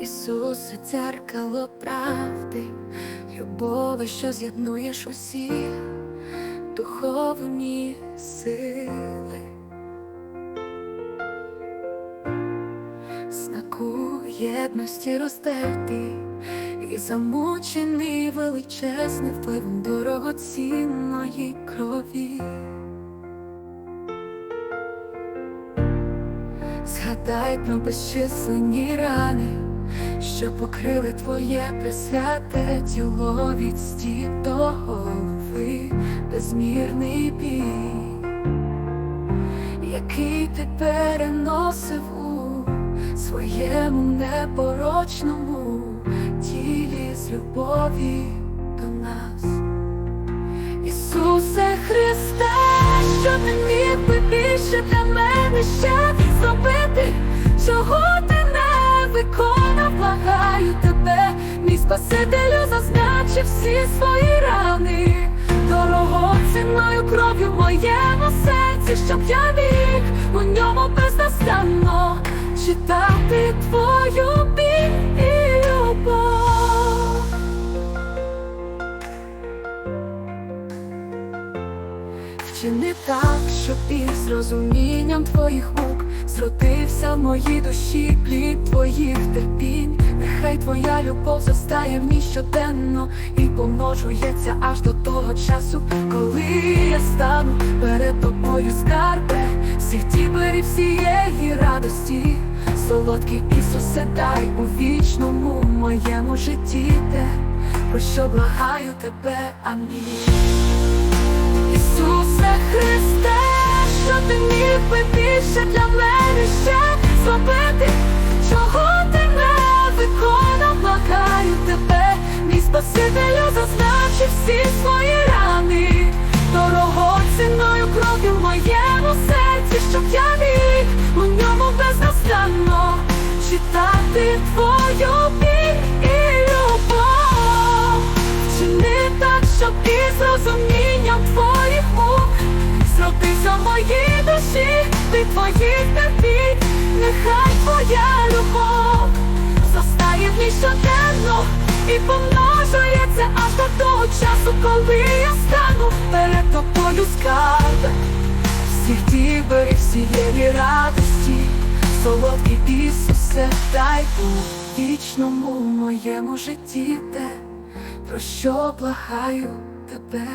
Ісусе, дзеркало правди, любові, що з'єднуєш усі духовні сили, знаку єдності роздертий і замучений величезним впливом дорогоцінної крові. Згадай про безчисленні рани, що покрили твоє присвяте тіло від стіп до голови, безмірний бій, який ти переносив у своєму непорочному тілі з любові до нас. Ісусе Христе, що ти міг би більше для мене ще Спасителю зазначив всі свої рани, дорогоцінною кров'ю в моєму серці, щоб я міг у ньому безнастанно читати твою біль і любов. Вчини так, щоб із розумінням твоїх мук зродився в моїй душі плід твоїх терпінь. Твоя любов застає в мій щоденно і помножується аж до того часу, коли я стану перед тобою скарбе всіх дібер і всієї радості. Солодкий Ісусе, дай у вічному моєму житті те, про що благаю тебе, амінь. Ісусе Христе, що ти міг би більше для твою біль і любов. Вчини так, щоб із розумінням твоїх мук Зродився в моїй душі, ти твоїх терпінь, нехай твоя любов застає в ній щоденно і помножується аж до того часу, коли я стану перед тобою скарб всіх дібер і всієї радості, солодкий Ісусе, дай у вічному моєму житті те, про що благаю тебе.